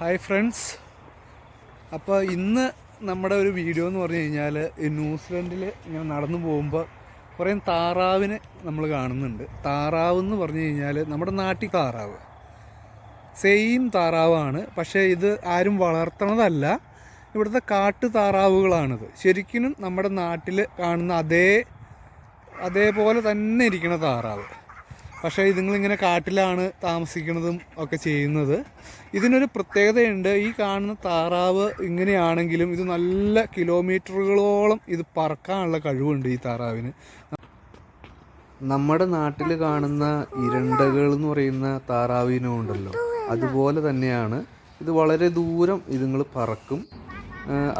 Hi friends. അപ്പോൾ ഇന്ന് നമ്മുടെ ഒരു വീഡിയോ എന്ന് പറഞ്ഞു കഴിഞ്ഞാൽ ന്യൂസിലൻഡിൽ ഇങ്ങനെ നടന്നു പോകുമ്പോൾ കുറേ താറാവിനെ നമ്മൾ കാണുന്നുണ്ട്. താറാവ് എന്ന് പറഞ്ഞു കഴിഞ്ഞാൽ നമ്മുടെ നാട്ടിൽ താറാവ്. സെയിം താറാവാണ്. പക്ഷേ ഇത് ആരും വളർത്തണതല്ല. ഇവിടുത്തെ കാട്ടു താറാവുകളാണിത്. ശരിക്കും നമ്മുടെ നാട്ടിൽ കാണുന്ന അതേ അതേപോലെ തന്നെ ഇരിക്കുന്ന താറാവ്. പക്ഷേ ഇതുങ്ങളിങ്ങനെ കാട്ടിലാണ് താമസിക്കുന്നതും ഒക്കെ ചെയ്യുന്നത്. ഇതിനൊരു പ്രത്യേകതയുണ്ട്. ഈ കാണുന്ന താറാവ് ഇങ്ങനെയാണെങ്കിലും ഇത് നല്ല കിലോമീറ്ററുകളോളം ഇത് പറക്കാനുള്ള കഴിവുണ്ട് ഈ താറാവിന്. നമ്മുടെ നാട്ടിൽ കാണുന്ന ഇരണ്ടകൾ എന്ന് പറയുന്ന താറാവിനം ഉണ്ടല്ലോ അതുപോലെ തന്നെയാണ് ഇത് വളരെ ദൂരം ഇതുങ്ങൾ പറക്കും.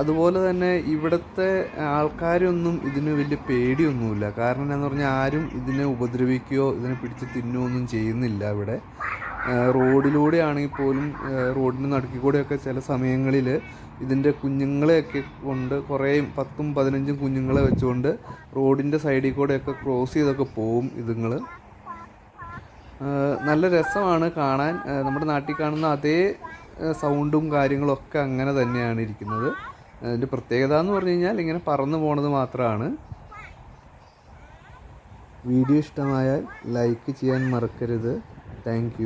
അതുപോലെ തന്നെ ഇവിടുത്തെ ആൾക്കാരൊന്നും ഇതിന് വലിയ പേടിയൊന്നുമില്ല. കാരണം എന്താണെന്ന് പറഞ്ഞാൽ ആരും ഇതിനെ ഉപദ്രവിക്കുകയോ ഇതിനെ പിടിച്ച് തിന്നുകയോ ഒന്നും ചെയ്യുന്നില്ല ഇവിടെ. റോഡിലൂടെ ആണെങ്കിൽ പോലും റോഡിന് നടുക്കിൽ കൂടെയൊക്കെ ചില സമയങ്ങളിൽ ഇതിന്റെ കുഞ്ഞുങ്ങളെയൊക്കെ കൊണ്ട് കുറേ പത്തും പതിനഞ്ചും കുഞ്ഞുങ്ങളെ വെച്ചുകൊണ്ട് റോഡിന്റെ സൈഡിൽ കൂടെയൊക്കെ ക്രോസ് ചെയ്തൊക്കെ പോവും ഇതുങ്ങൾ നല്ല രസമാണ് കാണാൻ. നമ്മുടെ നാട്ടിൽ കാണുന്ന അതേ സൗണ്ടും കാര്യങ്ങളൊക്കെ അങ്ങനെ തന്നെയാണ് ഇരിക്കുന്നത്. അതിന്റെ പ്രത്യേകത എന്ന് പറഞ്ഞു കഴിഞ്ഞാൽ ഇങ്ങനെ പറന്നു പോണത് മാത്രമാണ്. വീഡിയോ ഇഷ്ടമായാൽ ലൈക്ക് ചെയ്യാൻ മറക്കരുത്. താങ്ക്